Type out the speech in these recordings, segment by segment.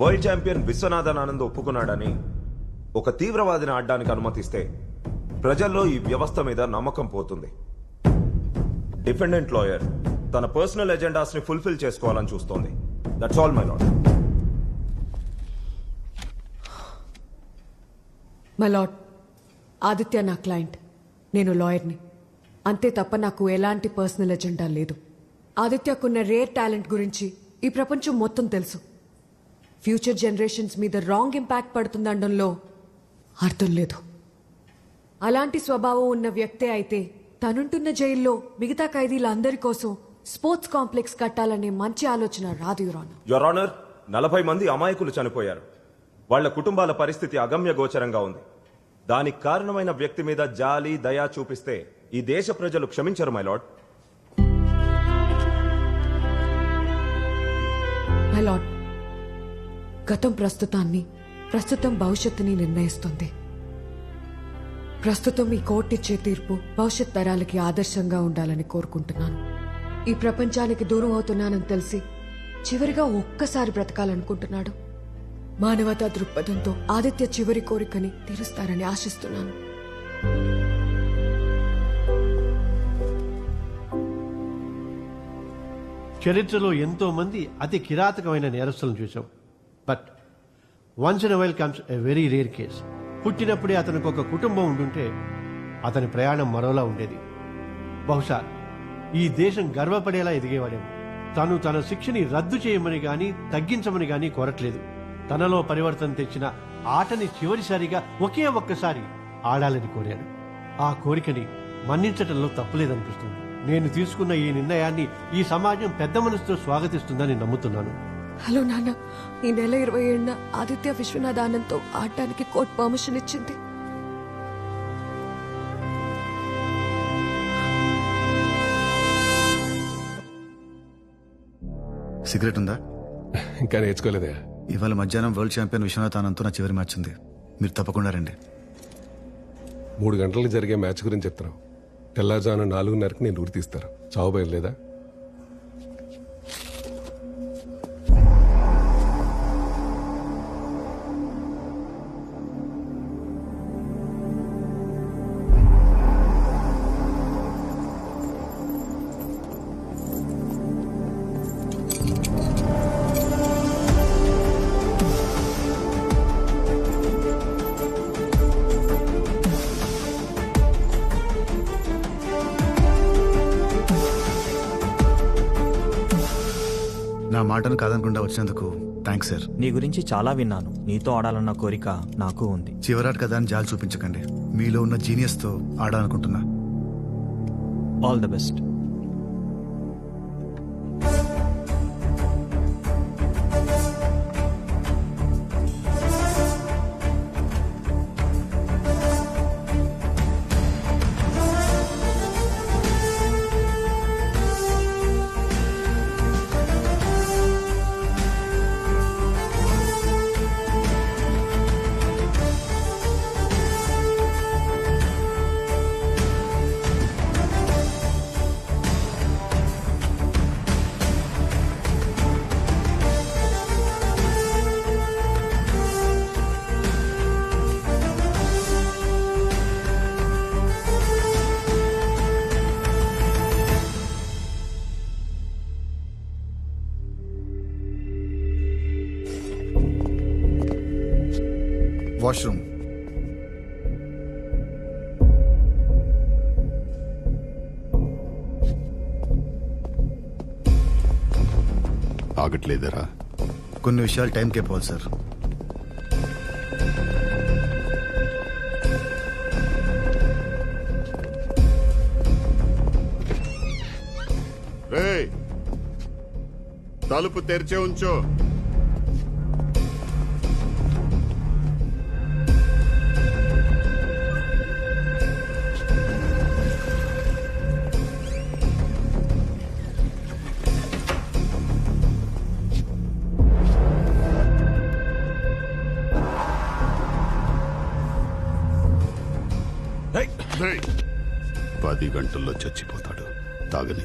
World champion Viswanathan Anand ఒప్పుకున్నాడని ఒక తీవ్రవాదిని ఆడడానికి అనుమతిస్తే ప్రజల్లో ఈ వ్యవస్థ మీద నమ్మకం పోతుంది. డిఫెండెంట్ లాయర్ తన పర్సనల్ ఎజెండాస్ని ఫుల్ఫిల్ చేసుకోవాలని చూస్తోంది. That's all my lord my lord Aditya నా క్లయింట్. నేను లాయర్ని. అంతే తప్ప నాకు ఎలాంటి పర్సనల్ ఎజెండా లేదు. ఆదిత్యకున్న రేర్ టాలెంట్ గురించి ఈ ప్రపంచం మొత్తం తెలుసు. ఫ్యూచర్ జనరేషన్స్ మీద రాంగ్ ఇంపాక్ట్ పడుతుందనడంలో అర్థం లేదు. అలాంటి స్వభావం ఉన్న వ్యక్తే అయితే తనుంటున్న జైల్లో మిగతా ఖైదీలందరి కోసం స్పోర్ట్స్ కాంప్లెక్స్ కట్టాలనే మంచి ఆలోచన రాదు యురాను యువర్ ఆనర్ నలభై మంది అమాయకులు చనిపోయారు. వాళ్ళ కుటుంబాల పరిస్థితి అగమ్య గోచరంగా ఉంది. దానికి కారణమైన వ్యక్తి మీద జాలి దయా చూపిస్తే ఈ దేశ ప్రజలు క్షమించరు మై లార్డ్ మై లార్డ్ గతం ప్రస్తుతాన్ని ప్రస్తుతం భవిష్యత్తుని నిర్ణయిస్తుంది. ప్రస్తుతం ఈ కోర్టు ఇచ్చే తీర్పు భవిష్యత్ తరాలకి ఆదర్శంగా ఉండాలని కోరుకుంటున్నాను. ఈ ప్రపంచానికి దూరం అవుతున్నానని తెలిసి చివరిగా ఒక్కసారి బ్రతకాలనుకుంటున్నాడు. మానవతా దృక్పథంతో ఆదిత్య చివరి కోరికని తీరుస్తారని ఆశిస్తున్నాను. చరిత్రలో ఎంతో మంది అతి కిరాతకమైన నేరస్తులను చూశాం. But once in while comes a very rare case పుట్టినప్పుడే అతనికి ఒక కుటుంబం ఉండుంటే అతని ప్రయాణం మరోలా ఉండేది. బహుశా ఈ దేశం గర్వపడేలా ఎదిగేవాడేమో. తను తన శిక్షని రద్దు చేయమని గాని తగ్గించమని గాని కోరట్లేదు. తనలో పరివర్తన తెచ్చిన ఆటని చివరిసారిగా ఒకే ఒక్కసారి ఆడాలని కోరాడు. ఆ కోరికని మన్నించటంలో తప్పులేదనిపిస్తుంది. నేను తీసుకున్న ఈ నిర్ణయాన్ని ఈ సమాజం పెద్ద మనసుతో స్వాగతిస్తుందని నమ్ముతున్నాను. హలో నాన్న ఈ నెల ఇరవై ఏడున ఆదిత్య విశ్వనాథ్ ఆనంద్తో ఆడటానికి కోర్టు పర్మిషన్ ఇచ్చింది. సిగరెట్ ఉందా? ఇంకా నేర్చుకోలేదే ఇవాళ మధ్యాహ్నం వరల్డ్ ఛాంపియన్ విశ్వనాథ్ ఆనంద్తో నా చివరి మ్యాచ్ ఉంది. మీరు తప్పకుండా రండి. మూడు గంటలకు జరిగే మ్యాచ్ గురించి చెప్తున్నావు. తెల్లారుజామున నాలుగున్నరకు నేను ఊరి తీస్తారు? చావు బయలుదేదా నా మాటను కాదనకుండా వచ్చినందుకు థ్యాంక్స్ సార్. నీ గురించి చాలా విన్నాను. నీతో ఆడాలన్న కోరిక నాకు ఉంది. చివరాట్ కదా అని జాలి చూపించకండి. మీలో ఉన్న జీనియస్తో ఆడాలనుకుంటున్నా. All the best washroom. ఆగట్లేదరా. కొన్ని విషయాలు టైంకే పోవాలి సార్. రే తలుపు తెరిచే ఉంచు. గంటల్లో చచ్చిపోతాడు. తాగని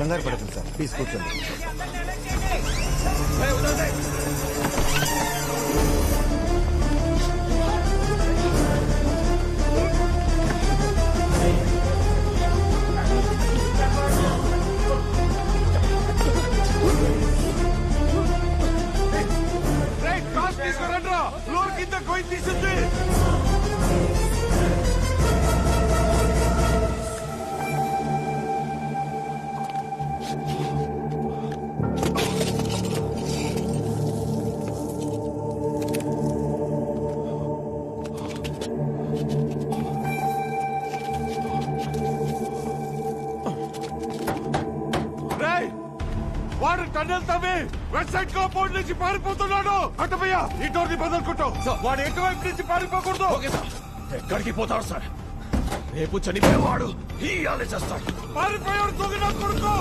కంగారు పడుతుంది సార్. ప్లీజ్ కూర్చోండి. నుంచి పారిపోతున్నాడు. అటపయ్యా ఈ డోర్ని బదులుకుంటావు. వాడు ఎటువైపు నుంచి పారిపోకూడదు? ఎక్కడికి పోతాడు సార్? రేపు చనిపోయేవాడు ఇయ్యాలి చేస్తాడు పారిపోయాడు దొంగ కొడుకు.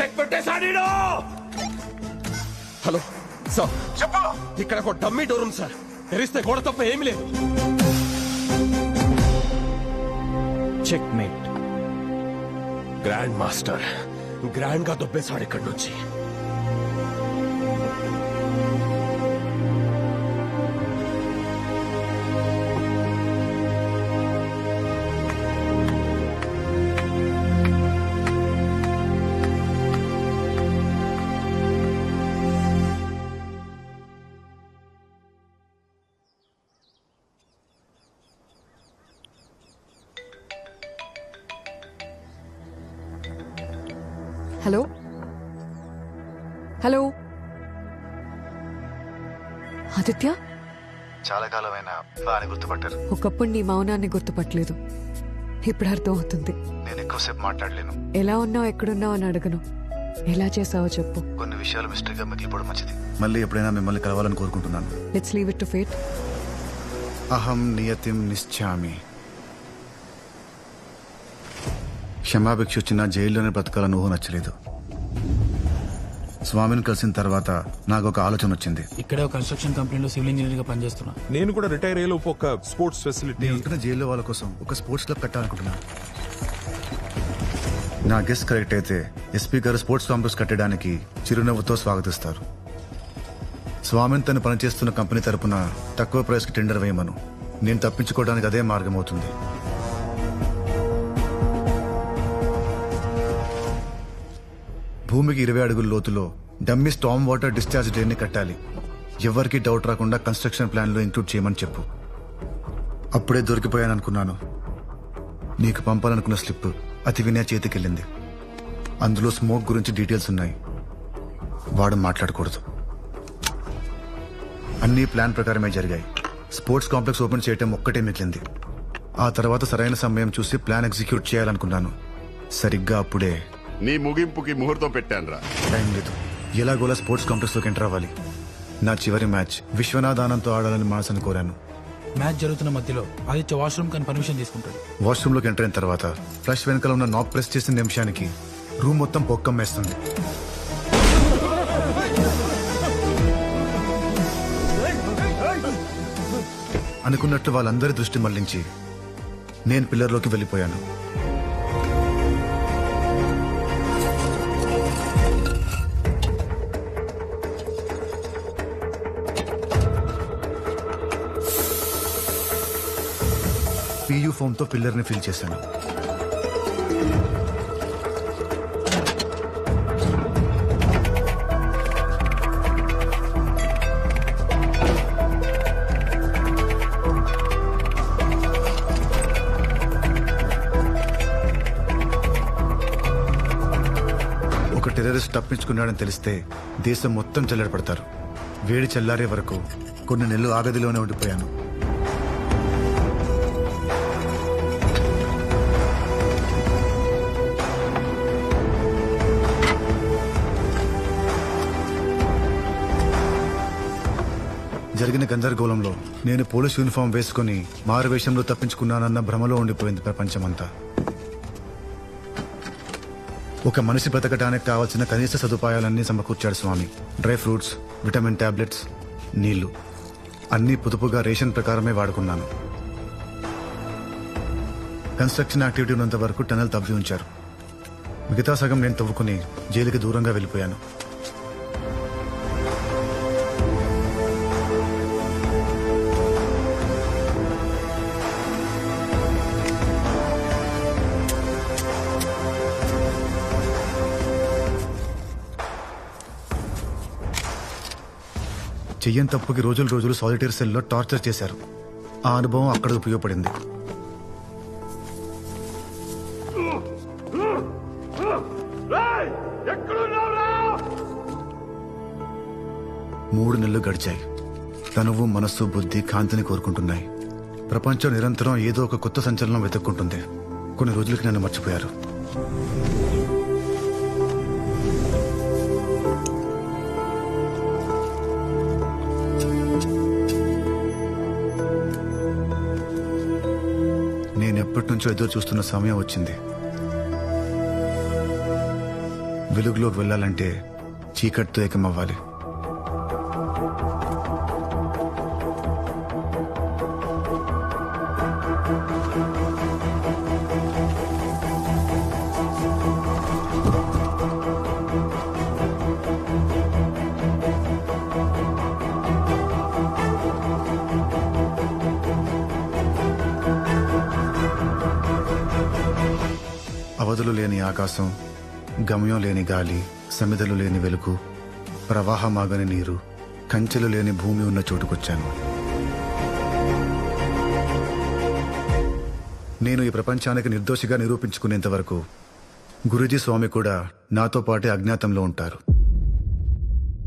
చెక్ పెట్టేశాడు! Hello sir. చెప్పు. ఇక్కడ ఒక డమ్మీ డోర్ ఉంది సార్. తెరిస్తే గోడ తప్ప ఏమీ లేదు. చెక్ మేట్ గ్రాండ్ మాస్టర్ గ్రాండ్గా దొబ్బేశాడు ఇక్కడి నుంచి. హలో? హలో? ఆదిత్య? చాలా కాలమైన బాగా గుర్తుపట్టారు. ఒకప్పుడు నీ మౌనాన్ని గుర్తుపట్టలేదు. ఇప్పుడు అర్థం అవుతుంది నేను ఎక్కువసేపు మాట్లాడలేను. ఎలా ఉన్నావు ఎక్కడున్నావు అని అడగను. ఎలా చేసావో చెప్పు. కొన్ని విషయాలు మిస్టరీగా మిగిలిపోవడం మంచిది. మళ్ళీ ఎప్పుడైనా మిమ్మల్ని కలవాలని కోరుకుంటున్నాను. Let's leave it to fate అహం నియతిం నిశ్చామి. క్షమాభిక్ష వచ్చిన జైల్లోనే బ్రతకాలని ఊహ నచ్చలేదు. స్వామిని కలిసిన తర్వాత నాకు ఒక ఆలోచన వచ్చింది. ఇక్కడే ఒక కన్స్ట్రక్షన్ కంపెనీలో సివిల్ ఇంజనీర్గా పనిచేస్తున్నా. నేను కూడా రిటైర్ అయ్యేలోపు ఒక స్పోర్ట్స్ ఫెసిలిటీ నేను వెళ్తున్న జైల్లో వాళ్ళ కోసం ఒక స్పోర్ట్స్ క్లబ్ కట్టాలనుకుంటున్నాను నా గెస్ట్ కరెక్ట్ అయితే ఎస్పీ గారు స్పోర్ట్స్ కాంప్లెక్స్ కట్టడానికి చిరునవ్వుతో స్వాగతిస్తారు. స్వామిని తను పనిచేస్తున్న కంపెనీ తరపున తక్కువ ప్రైస్కి టెండర్ వేయమను. నేను తప్పించుకోవడానికి అదే మార్గం అవుతుంది భూమికి ఇరవై అడుగుల లోతులో dummy storm water discharge drain కట్టాలి. ఎవరికి డౌట్ రాకుండా కన్స్ట్రక్షన్ ప్లాన్లో ఇంక్లూడ్ చేయమని చెప్పు. అప్పుడే దొరికిపోయాను అనుకున్నాను నీకు పంపాలనుకున్న స్లిప్ అతి వినయ చేతికెళ్ళింది. అందులో స్మోక్ గురించి డీటెయిల్స్ ఉన్నాయి. వాడు మాట్లాడకూడదు. అన్ని ప్లాన్ ప్రకారమే జరిగాయి. స్పోర్ట్స్ కాంప్లెక్స్ ఓపెన్ చేయటం ఒక్కటే మిగిలింది. ఆ తర్వాత సరైన సమయం చూసి ప్లాన్ ఎగ్జిక్యూట్ చేయాలనుకున్నాను. సరిగ్గా అప్పుడే నీ ముగింపుకి ముహూర్తం పెట్టానురా. టైం లేదు. ఎలాగోలా స్పోర్ట్స్ కాంప్లెక్స్లోకి ఎంటర్ అవ్వాలి. నా చివరి మ్యాచ్. విశ్వనాథ్ ఆనంద్తో ఆడాలని మనసుని కోరాను. మ్యాచ్ జరుగుతున్న మధ్యలో ఆదిత్య వాష్రూమ్ కానీ పర్మిషన్ తీసుకుంటాడు. వాష్రూమ్లోకి ఎంటర్ అయిన తర్వాత ఫ్లష్ వెనకాల ఉన్న నాక్ ప్రెస్ చేసిన నిమిషానికి రూమ్ మొత్తం పొక్కం వేస్తుంది. అనుకున్నట్లు వాళ్ళందరి దృష్టి మళ్ళించి నేను పిల్లర్లోకి వెళ్ళిపోయాను. పియూ ఫోమ్ పిల్లర్ని ఫిల్ చేశాను. ఒక టెర్రరిస్ట్ తప్పించుకున్నాడని తెలిస్తే దేశం మొత్తం చల్లడపడతారు వేడి చల్లారే వరకు కొన్ని నెలలు ఆగదిలోనే ఉండిపోయాను. జరిగిన గందరగోళంలో నేను పోలీస్ యూనిఫామ్ వేసుకుని మారువేషంలో తప్పించుకున్నానన్న భ్రమలో ఉండిపోయింది ప్రపంచమంతా. ఒక మనిషి బ్రతకడానికి కావాల్సిన కనీస సదుపాయాలన్నీ సమకూర్చాడు Swami. Dry fruits vitamin tablets నీళ్ళు. అన్నీ పొదుపుగా రేషన్ ప్రకారమే వాడుకున్నాను. కన్స్ట్రక్షన్ యాక్టివిటీ ఉన్నంత వరకు టనల్ తవ్వి ఉంచారు. మిగతా సగం నేను తవ్వుకుని జైలుకి దూరంగా వెళ్ళిపోయాను. చెయ్యని తప్పుకి రోజులు రోజులు సాలిటరీ సెల్లో టార్చర్ చేశారు. ఆ అనుభవం అక్కడ ఉపయోగపడింది. మూడు నెలలు గడిచాయి. తనువు మనస్సు బుద్ధి కాంతిని కోరుకుంటున్నాయి. ప్రపంచం నిరంతరం ఏదో ఒక కొత్త సంచలనం వెతుక్కుంటుంది. కొన్ని రోజులకి నన్ను మర్చిపోయారు. ఎప్పటి నుంచో ఎదురు చూస్తున్న సమయం వచ్చింది. వెలుగులోకి వెళ్ళాలంటే చీకటితో ఏకమవ్వాలి. అవధులు లేని ఆకాశం గమ్యం లేని గాలి సమిధలు లేని వెలుగు ప్రవాహమాగని నీరు కంచెలు లేని భూమి ఉన్న చోటుకొచ్చాను. నేను ఈ ప్రపంచానికి నిర్దోషిగా నిరూపించుకునేంత వరకు గురుజీ స్వామి కూడా నాతో పాటే అజ్ఞాతంలో ఉంటారు.